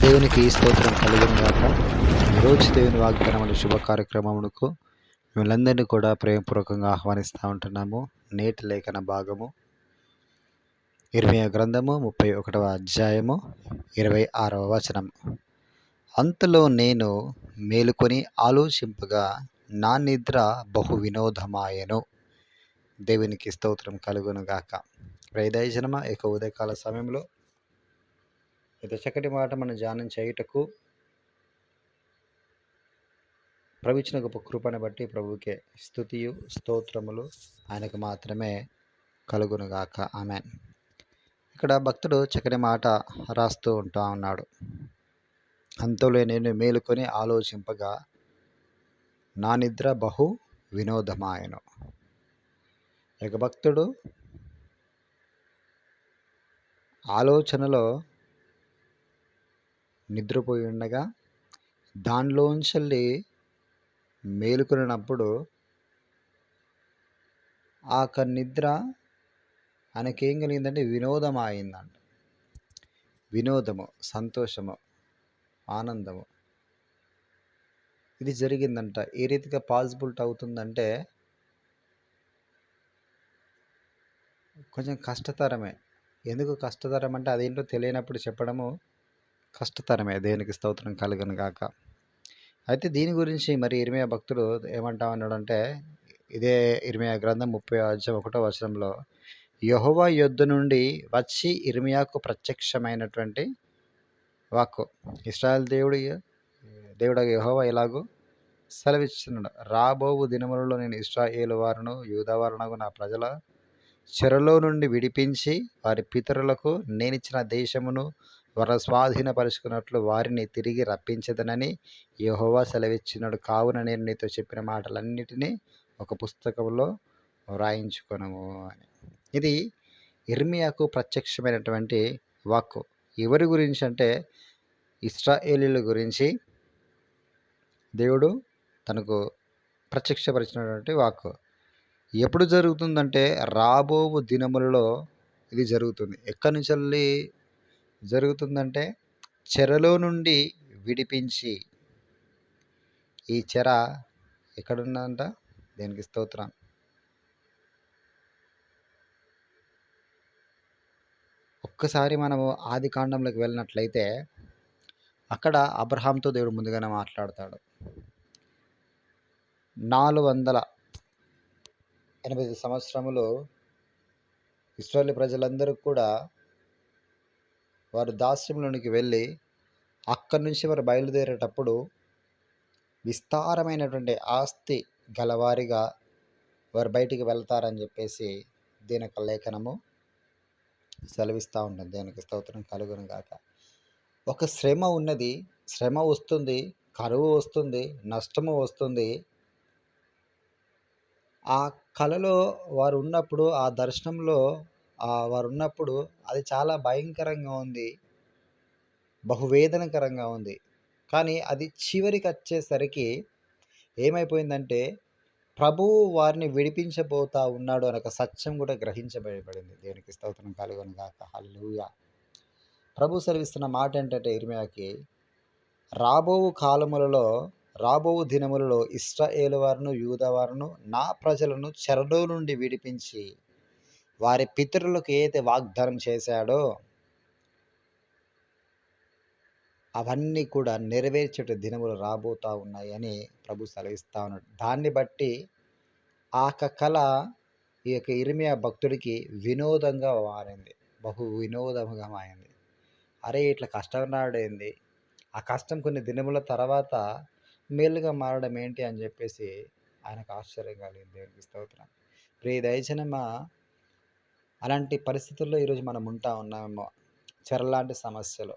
దేవునికి స్తోత్రం కలుగును గాక ఈరోజు దేవుని వాగ్దానముల శుభ కార్యక్రమమునకు మిమ్మల్ందరినీ కూడా ప్రేమపూర్వకంగా ఆహ్వానిస్తూ ఉంటున్నాము. నేటి లేఖన భాగము ఇరవై గ్రంథము ముప్పై ఒకటవ అధ్యాయము ఇరవై ఆరవ వచనం. అంతలో నేను మేలుకొని ఆలోచింపగా నా నిద్ర బహు వినోదమాయను. దేవునికి స్తోత్రం కలుగును గాక. దయజనమ ఇక ఉదయకాల సమయంలో ఇత చక్కటి మాట మనం ధ్యానం చేయుటకు ప్రవిచిన గొప్ప కృపను బట్టి ప్రభువుకే స్థుతియు స్తోత్రములు. ఆయనకు మాత్రమే కలుగునుగాక. ఆమె ఇక్కడ భక్తుడు చక్కటి మాట రాస్తూ ఉంటా ఉన్నాడు. అంతలో నేను మేలుకొని ఆలోచింపగా నా నిద్ర బహు వినోదమాయను. ఇక భక్తుడు ఆలోచనలో నిద్రపోయి ఉండగా దానిలోంచెల్లి మేలుకున్నప్పుడు ఆ యొక్క నిద్ర ఆయనకేం కలిగిందంటే వినోదం అయిందంట వినోదము సంతోషము ఆనందము. ఇది జరిగిందంట. ఏ రీతిగా పాసిబిలిటీ అవుతుందంటే కొంచెం కష్టతరమే. ఎందుకు కష్టతరం అంటే అదేంటో తెలియనప్పుడు చెప్పడము కష్టతరమే దేనికి స్తోత్రం కలుగును గాక. అయితే దీని గురించి మరి ఇరిమయ భక్తుడు ఏమంటా ఉన్నాడంటే ఇదే ఇరిమయ గ్రంథం ముప్పై అధ్యాయం ఒకటో వచనంలో యహోవా యొద్ద నుండి వచ్చి ఇర్మియాకు ప్రత్యక్షమైనటువంటి వాక్కు. ఇస్రాయల్ దేవుడు దేవుడు యహోవా ఎలాగూ సెలవిస్తున్నాడు రాబోవు దినములలో నేను ఇస్రాయేల్ వారును యూదవారునకు నా ప్రజల చెరలో నుండి విడిపించి వారి పితరులకు నేనిచ్చిన దేశమును వారు స్వాధీనపరుచుకున్నట్లు వారిని తిరిగి రప్పించదనని యహోవా సెలవిచ్చినాడు. కావున నేను నీతో చెప్పిన మాటలన్నిటినీ ఒక పుస్తకంలో వ్రాయించుకొనము అని. ఇది ఇర్మియాకు ప్రత్యక్షమైనటువంటి వాక్కు. ఎవరి గురించి అంటే ఇస్రాయేలీల గురించి దేవుడు తనకు ప్రత్యక్షపరిచినటువంటి వాక్కు. ఎప్పుడు జరుగుతుందంటే రాబోవు దినములలో ఇది జరుగుతుంది. ఎక్కడి నుంచి వెళ్ళి జరుగుతుందంటే చెరలో నుండి విడిపించి ఈ చెర ఎక్కడున్నదంట దేనికి స్తోత్రం? ఒక్కసారి మనము ఆది కాండంలోకి వెళ్ళినట్లయితే అక్కడ అబ్రహాంతో దేవుడు ముందుగానే మాట్లాడతాడు. నాలుగు వందల ఎనభై సంవత్సరములు ఇస్రాయల్ ప్రజలందరూ కూడా వారు దాస్యంలోనికి వెళ్ళి అక్కడి నుంచి వారు బయలుదేరేటప్పుడు విస్తారమైనటువంటి ఆస్తి గలవారిగా వారు బయటికి వెళ్తారని చెప్పేసి దీని యొక్క లేఖనము సెలవిస్తూ ఉంటుంది. దేనికి స్తోత్రం కలుగును గాక. ఒక శ్రమ ఉన్నది శ్రమ వస్తుంది కరువు వస్తుంది నష్టము వస్తుంది. ఆ కళలో వారు ఉన్నప్పుడు ఆ దర్శనంలో వారు ఉన్నప్పుడు అది చాలా భయంకరంగా ఉంది. బహువేదనకరంగా ఉంది. కానీ అది చివరికి వచ్చేసరికి ఏమైపోయిందంటే ప్రభువు వారిని విడిపించబోతా ఉన్నాడు అనొక సత్యం కూడా గ్రహించబడబడింది దేనికి స్తోత్రం కలుగును గాక. హల్లుయ ప్రభు సెలవిస్తున్న మాట ఏంటంటే ఇర్మియాకి రాబోవు కాలములలో రాబోవు దినములలో ఇస్రాయేల్ వారును యూదవారును నా ప్రజలను చెరడో నుండి విడిపించి వారి పితరులకు ఏదైతే వాగ్దానం చేశాడో అవన్నీ కూడా నెరవేర్చేట దినములు రాబోతూ ఉన్నాయని ప్రభు సెలవిస్తూ ఉన్నాడు. దాన్ని బట్టి ఆ కళ ఈ యొక్క ఇరిమియా భక్తుడికి వినోదంగా మారింది. బహు వినోదముగా మారింది. అరే ఇట్లా కష్టం రాడేంది ఆ కష్టం కొన్ని దినముల తర్వాత మేలుగా మారడం ఏంటి అని చెప్పేసి ఆయనకు ఆశ్చర్యం కలిగింది. దేవునికి స్తోత్రం. ప్రియ దయచనమా అలాంటి పరిస్థితుల్లో ఈరోజు మనం ఉంటా ఉన్నామేమో. చెరలాంటి సమస్యలు.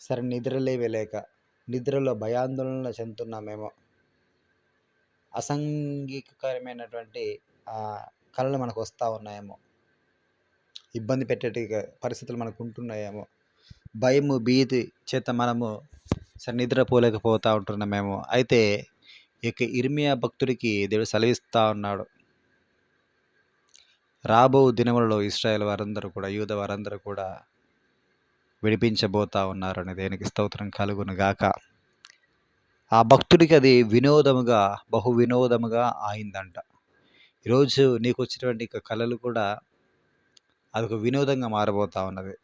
సరే నిద్రలేవి లేక నిద్రలో భయాందోళన చెందుతున్నామేమో. అసంఘికరమైనటువంటి కళలు మనకు వస్తూ ఉన్నాయేమో. ఇబ్బంది పెట్టేటి పరిస్థితులు మనకు ఉంటున్నాయేమో. భయము భీతి చేత మనము సరే నిద్రపోలేకపోతూ ఉంటున్నామేమో. అయితే ఇక ఇర్మియా భక్తుడికి దేవుడు సెలవిస్తూ ఉన్నాడు. రాబో దినములలో ఇస్రాయేల్ వారందరూ కూడా యూద వారందరూ కూడా విడిపించబోతా ఉన్నారని దేనికి స్తోత్రం కలుగును గాక. ఆ భక్తుడికి అది వినోదముగా బహు వినోదముగా అయిందంట ఈరోజు నీకు వచ్చినటువంటి కళలు కూడా అదొక వినోదంగా మారబోతా ఉన్నది.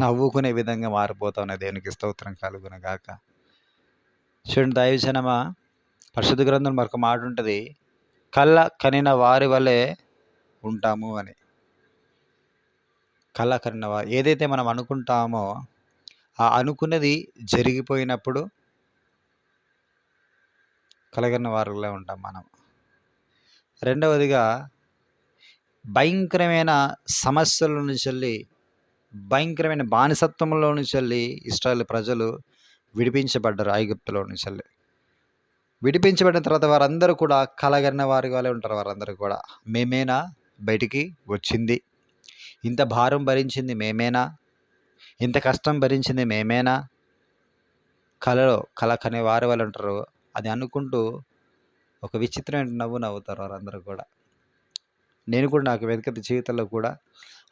నవ్వుకునే విధంగా మారిపోతా ఉన్నది దేవునికి స్తోత్రం కలుగును గాక. చూడండి దైవజనమా పరిశుద్ధ గ్రంథం మరొక మాట ఉంటుంది. కళ్ళ కనిన వారి వలె ఉంటాము అని. కళ్ళ ఏదైతే మనం అనుకుంటామో ఆ అనుకున్నది జరిగిపోయినప్పుడు కలగన్న వారిలో ఉంటాం మనం. రెండవదిగా భయంకరమైన సమస్యల నుంచి వెళ్ళి భయంకరమైన బానిసత్వంలో నుంచి వెళ్ళి ఇస్రాయల్ ప్రజలు విడిపించబడ్డారు ఐగుప్తులో నుంచి వెళ్ళి. విడిపించబడిన తర్వాత వారందరూ కూడా కలగన్న వారి వాళ్ళే ఉంటారు వారందరూ కూడా. మేమేనా? బయటికి వచ్చింది. ఇంత భారం భరించింది మేమేనా? ఇంత కష్టం భరించింది మేమేనా? కలలో కల కనే వారి వాళ్ళు ఉంటారు అది అనుకుంటూ ఒక విచిత్రమైన నవ్వు నవ్వుతారు వారందరూ కూడా. నేను కూడా నాకు వెతికత జీవితంలో కూడా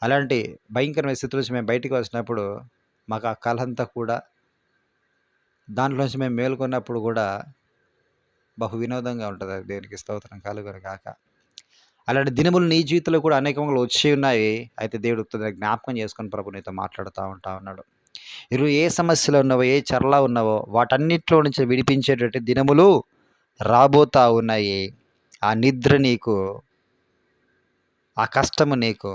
అలాంటి భయంకరమైన స్థితి నుంచి మేము బయటికి వచ్చినప్పుడు మాకు ఆ కళ అంతా కూడా దాంట్లోంచి మేము మేల్కొన్నప్పుడు కూడా బహు వినోదంగా ఉంటుంది. అది దేనికి స్తోత్రం. కలుగును కాక అలాంటి దినములు నీ జీవితంలో కూడా అనేకములు వచ్చి ఉన్నాయి. అయితే దేవుడు జ్ఞాపకం చేసుకొని ప్రభు నీతో మాట్లాడుతూ ఉంటా ఉన్నాడు. ఇరు ఏ సమస్యలో ఉన్నావో ఏ చర్లా ఉన్నావో వాటన్నిటిలో నుంచి విడిపించేటటువంటి దినములు రాబోతా ఉన్నాయి. ఆ నిద్ర నీకు ఆ కష్టము నీకు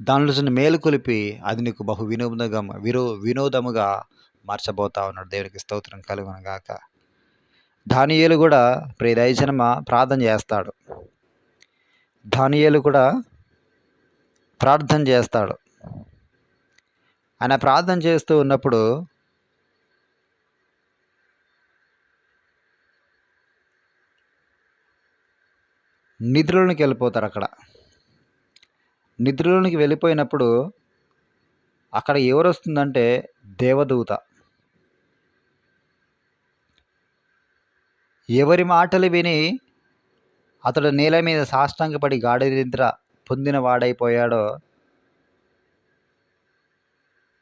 దానిలో నుంచి మేలుకొలిపి అది నీకు బహు వినోదం విరో వినోదముగా మార్చబోతా ఉన్నాడు. దేవునికి స్తోత్రం కలుగునగాక గాక. దానియేలు కూడా ప్రియ దయజనమ ప్రార్థన చేస్తాడు. దానియేలు కూడా ప్రార్థన చేస్తాడు. ఆయన ప్రార్థన చేస్తూ ఉన్నప్పుడు నిద్రలోనికి వెళ్ళిపోతారు అక్కడ. నిద్రలోనికి వెళ్ళిపోయినప్పుడు అక్కడ ఎవరు వస్తుందంటే దేవదూత. ఎవరి మాటలు విని అతడు నేల మీద సాష్టాంగపడి గాఢనిద్ర పొందిన వాడైపోయాడో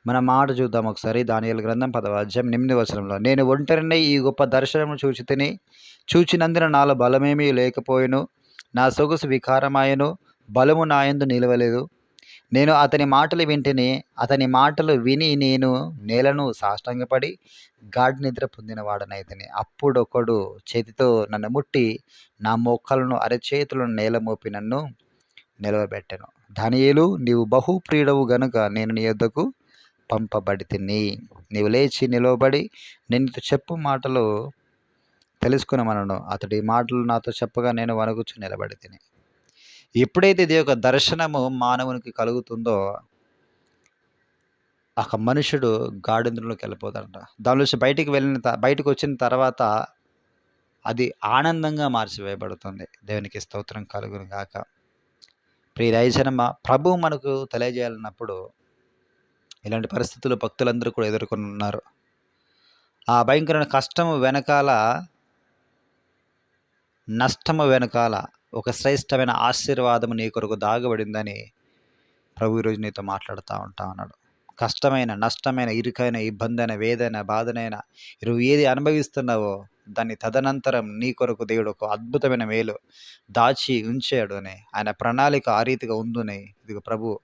మన మాట చూద్దాం ఒకసారి. దానియలు గ్రంథం పదవ నిమ్మిది వచనంలో నేను ఒంటరినే ఈ గొప్ప దర్శనము చూచి తిని చూచినందున నాలో బలమేమీ లేకపోయెను. నా సొగసు వికారమాయను. బలము నాయందు నిలవలేదు. నేను అతని మాటలు వింటిని అతని మాటలు విని నేను నేలను సాష్టంగపడి గాఢ నిద్ర పొందిన వాడనైతని అప్పుడొకడు చేతితో నన్ను ముట్టి నా మొక్కలను అరచేతులను నేల మోపి నన్ను నిలవబెట్టాను. ధనియులు నీవు బహు ప్రియుడవు గనుక నేను నీ యొద్దకు పంపబడి తిని నీవు లేచి నిలవబడి నేను చెప్పు మాటలు తెలుసుకునమనను. అతడి మాటలు నాతో చెప్పగా నేను వణుకుచు నిలబడి తిని ఎప్పుడైతే ఇది యొక్క దర్శనము మానవునికి కలుగుతుందో ఒక మనుషుడు గాఢంద్రంలోకి వెళ్ళిపోతాడంట. దాని నుంచి బయటికి వెళ్ళిన త- బయటకు వచ్చిన తర్వాత అది ఆనందంగా మార్చివేయబడుతుంది. దేవునికి స్తోత్రం కలుగును గాక. ప్రియ దయజనమ ప్రభు మనకు తెలియజేయాలన్నప్పుడు ఇలాంటి పరిస్థితులు భక్తులందరూ కూడా ఎదుర్కొని ఉన్నారు. ఆ భయంకరమైన కష్టము వెనకాల నష్టము వెనకాల ఒక శ్రేష్టమైన ఆశీర్వాదము నీ కొరకు దాగబడిందని ప్రభు ఈరోజు నీతో మాట్లాడుతూ ఉంటా ఉన్నాడు కష్టమైన నష్టమైన ఇరుకైన ఇబ్బంది అయిన వేదన బాధనైనా నువ్వు ఏది అనుభవిస్తున్నావో దాన్ని తదనంతరం నీ కొరకు దేవుడు ఒక అద్భుతమైన మేలు దాచి ఉంచాడు అని ఆయన ప్రణాళిక ఆ రీతిగా ఉందని ఇది ప్రభు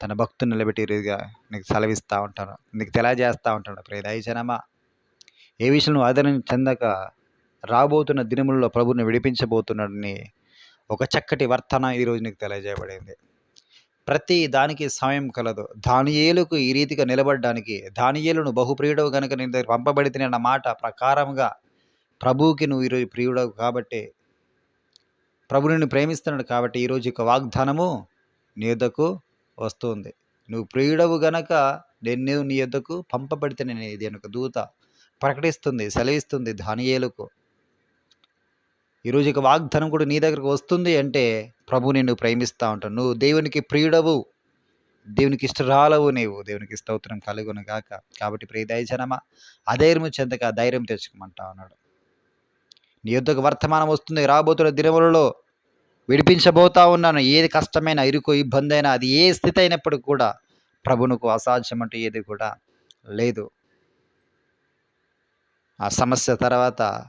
తన భక్తుని నిలబెట్టి రీతిగా నీకు సెలవిస్తూ ఉంటాను. నీకు తెలియజేస్తూ ఉంటాడు. ప్రే దయజనమా ఏ విషయం ఆదరణ చెందక రాబోతున్న దినములలో ప్రభుని విడిపించబోతున్నాడని ఒక చక్కటి వర్తన ఈరోజు నీకు తెలియజేయబడింది. ప్రతి దానికి సమయం కలదు. దానియేలుకు ఈ రీతిగా నిలబడడానికి దానియేలును బహుప్రియుడవు గనుక నేను దగ్గర పంపబడితే అన్న మాట ప్రకారంగా ప్రభువుకి నువ్వు ఈరోజు ప్రియుడవు కాబట్టి ప్రభు నిన్ను ప్రేమిస్తున్నాడు కాబట్టి ఈరోజు యొక్క వాగ్దానము నీ యొద్దకు వస్తుంది. నువ్వు ప్రియుడవు గనక నేను నీ యొద్దకు పంపబడితే నేను ఇది దూత ప్రకటిస్తుంది సెలవిస్తుంది దానియేలుకు. ఈరోజు ఇక వాగ్దానం కూడా నీ దగ్గరకు వస్తుంది అంటే ప్రభు నిన్ను ప్రేమిస్తూ ఉంటాను నువ్వు దేవునికి ప్రియుడవు దేవునికి ఇష్టరాలవు నీవు. దేవునికి స్తోత్రం కలుగును గాక. కాబట్టి ప్రియ దయజనమా అధైర్యం చెందక ధైర్యం తెచ్చుకోమంటా ఉన్నాడు. నీ యొద్దకు వర్తమానం వస్తుంది. రాబోతున్న దినములలో విడిపించబోతా ఉన్నాను. ఏది కష్టమైన ఇరుకు ఇబ్బంది అయినా అది ఏ స్థితి అయినప్పటికీ కూడా ప్రభునుకు అసాధ్యం అంటూ ఏది కూడా లేదు. ఆ సమస్య తర్వాత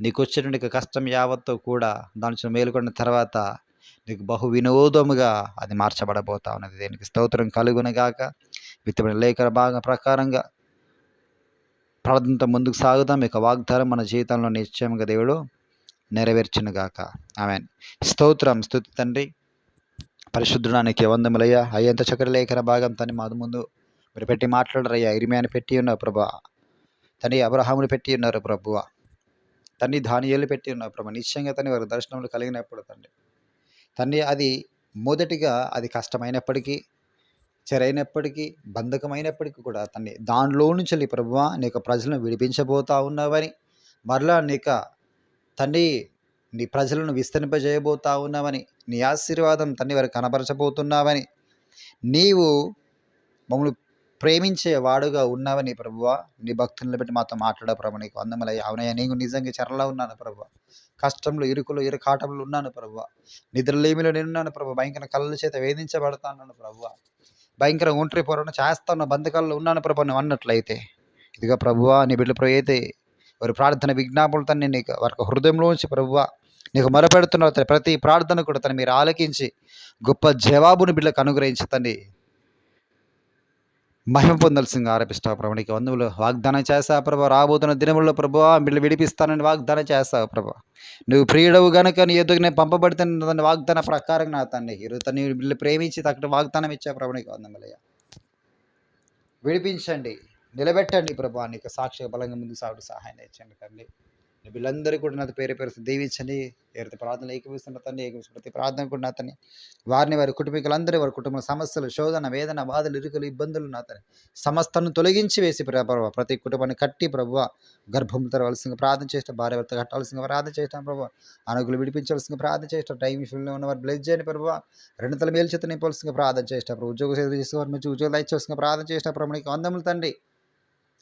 నీకు వచ్చిన కష్టం యావత్తు కూడా దాని నుంచి మేలుకొన్న తర్వాత నీకు బహు వినోదముగా అది మార్చబడబోతా ఉన్నది. దీనికి స్తోత్రం కలుగునగాక విత్తబడిన లేఖన భాగం ప్రకారంగా ప్రార్థనతో ముందుకు సాగుదాం. ఇక వాగ్దానం మన జీవితంలో నిశ్చయంగా దేవుడు నెరవేర్చునుగాక ఆమె స్తోత్రం స్థుతి తండ్రి. పరిశుద్ధుడానికి వందములయ్యా. అయ్యంత చక్ర లేఖన భాగం తని మాది ముందు మీరు పెట్టి మాట్లాడరయ్యా. ఇరిమియాని పెట్టి ఉన్నారు ప్రభా. తని అబ్రహాముని పెట్టి ఉన్నారు ప్రభువ తన్ని ధాన్యాలు పెట్టి ఉన్నారు ప్రభు నిశ్చయంగా తన వారి దర్శనములు కలిగినప్పుడు తండ్రి. తన్ని అది మొదటిగా అది కష్టమైనప్పటికీ చెరైనప్పటికీ బంధకమైనప్పటికీ కూడా తన్ని దానిలో నుంచి వెళ్ళి ప్రభువ నీకు ప్రజలను విడిపించబోతా ఉన్నావని మరలా నీక తండ్రి నీ ప్రజలను విస్తరింపజేయబోతా ఉన్నావని నీ ఆశీర్వాదం తండ్రి వారికి కనపరచబోతున్నావని నీవు మమ్మల్ని ప్రేమించే వాడుగా ఉన్నావని ప్రభువ. నీ భక్తులను బట్టి మాతో మాట్లాడే ప్రభు. నీకు అందమలయ్య అవునయ్య. నీకు నిజంగా చెరలా ఉన్నాను ప్రభు. కష్టంలో ఇరుకులు ఇరుకాటంలో ఉన్నాను ప్రభు. నిద్రలేమిలో నేనున్నాను ప్రభు. భయంకర కళ్ళ చేత వేధించబడతాను ప్రభు. భయంకర ఒంటరి పోరాటం చేస్తాను. బంధకాల్లో ఉన్నాను ప్రభు నువ్వు అన్నట్లయితే. ఇదిగా ప్రభువా నీ బిడ్డలు ప్రభు అయితే వారి ప్రార్థన విజ్ఞాపనలు నేను నీకు వారి హృదయంలోంచి ప్రభువా నీకు మొరపెడుతున్న ప్రతి ప్రార్థన కూడా తను మీరు ఆలకించి గొప్ప జవాబును బిడ్డలకు అనుగ్రహించి తండ్రి మహిమ పొందాల్సిందిగా ఆరోపిస్తావు ప్రభు నీకు వందములు. వాగ్దానం చేస్తావు ప్రభు. రాబోతున్న దినముల్లో ప్రభు బిడ్డలు విడిపిస్తానని వాగ్దానం చేస్తావు ప్రభు. నువ్వు ప్రియుడవు గనుక నీ ఎదుగు నేను పంపబడుతున్న వాగ్దాన ప్రకారం నా తండ్రి. ఈరోజు తను బిడ్డలు ప్రేమించి తక్కడ వాగ్దానం ఇచ్చావు ప్రభు నీకు వందములయ్య విడిపించండి నిలబెట్టండి ప్రభు. నీకు సాక్షి బలంగా ముందు సాగుడు సహాయం ఇచ్చండి తండ్రి. వీళ్ళందరూ కూడా నాతో పేరు పేరు దీవించండి. ఎవరైతే ప్రార్థనలు ఏకీపిస్తున్న తండ్రి ఏకీపిస్తున్న ప్రతి ప్రార్థన కూడా నాతని వారిని వారి కుటుంబీకులందరూ వారి కుటుంబ సమస్యలు శోధన వేదన బాధలు ఇరుకులు ఇబ్బందులు నాతని సమస్తను తొలగించి వేసి ప్రభావ ప్రతి కుటుంబాన్ని కట్టి ప్రభు గర్భం తెరవలసిందిగా ప్రార్థన చేసిన భార్య భర్త కట్టాల్సిన ప్రార్థన చేస్తాం ప్రభు. అనుకులు విడిపించాల్సిందిగా ప్రార్థన చేస్తాం టైం ఫీల్డ్లో ఉన్న వారు బ్లెస్ చేయని ప్రభు. రెండు తల మేలు చేత నింపాల్సిందిగా ప్రార్థన చేస్తాం ప్రభు. ఉద్యోగ సేవ చేసేవారు మంచి ఉద్యోగాలు ఇచ్చేవలసిందిగా ప్రార్థన చేసిన ప్రభు. నీకు అందములు తండ్రి.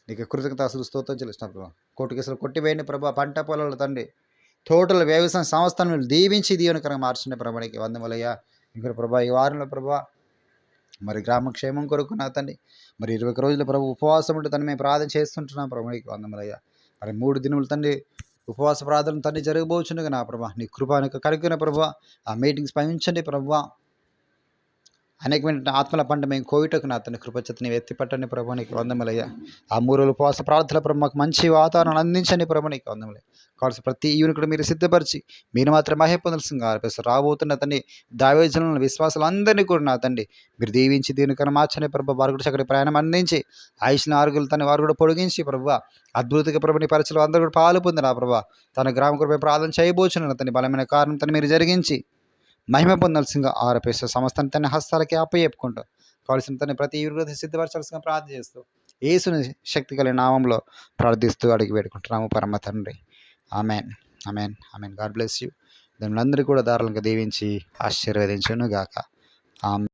నీకు కృతజ్ఞత అసలు స్తోత్రం చెల్లిస్తున్నా ప్రభు. కోటి కేసులు కొట్టివేయండి ప్రభు. పంట పొలాలు తండ్రి తోటల వ్యవసాయ సంస్థను దీవించి దీవెనకరంగా మార్చిన ప్రభానికి వందములయ్యా. ఇంకా ప్రభా ఈ వారంలో ప్రభా మరి గ్రామ క్షేమం కొరకు నా తండ్రి మరి ఇరవై ఒక్క రోజుల ప్రభు ఉపవాసం ఉంటే తను మేము ప్రార్థన చేస్తుంటున్నాం ప్రభునికి వందములయ్యా. మరి మూడు దినములు తండ్రి ఉపవాస ప్రార్థన తండ్రి జరగబోచుండగా నా ప్రభా నీ కృప నీకు కరిగిన ప్రభా ఆ మీటింగ్స్ పంపించండి ప్రభా. అనేకమైన ఆత్మల పంట మేము కోవిటకు నా అతని కృపచతని ఎత్తిపట్టని ప్రభు నీకు వందములయ్యా ఆ మూడు ఉపవాస ప్రార్థన ప్రభు మాకు మంచి వాతావరణం అందించండి ప్రభు నీకు వందములే కావాల్సిన ప్రతి ఈవుని మీరు సిద్ధపరిచి మీరు మాత్రం మహే పొందలసిందిగా ఆర్పిస్తారు రాబోతున్న తండ్రి దావేజనులను విశ్వాసాలు అందరినీ కూడా నా తండ్రి మీరు దీవించి దీనికన్నా మార్చని ప్రభు వారు కూడా చక్కటి ప్రయాణం అందించి ఆయుష్ని ఆరుగులు తన వారు కూడా పొడిగించి ప్రభు అద్భుతంగా ప్రభుని పరిచయం అందరూ కూడా పాలు పొందిన ఆ ప్రభు తన గ్రామ కొరపై ప్రార్థన చేయబోచున్న. తన బలమైన కారణం తను మీరు జరిగించి మహిమ పొందాల్సిందిగా ఆరోపిస్తూ సమస్తాన్ని తన హస్తాలకి అప్పచెప్పుకుంటూ కావలసిన తన ప్రతి విరోధి సిద్ధపరచాల్సిందిగా ప్రార్థన చేస్తూ యేసుని శక్తి కలిగిన నామంలో ప్రార్థిస్తూ అడిగి పెట్టుకుంటున్నాము పరమ తండ్రి. Amen. Amen. Amen. God bless you. దాని అందరికీ కూడా దారులంగా దీవించి ఆశీర్వదించును గాక ఆమె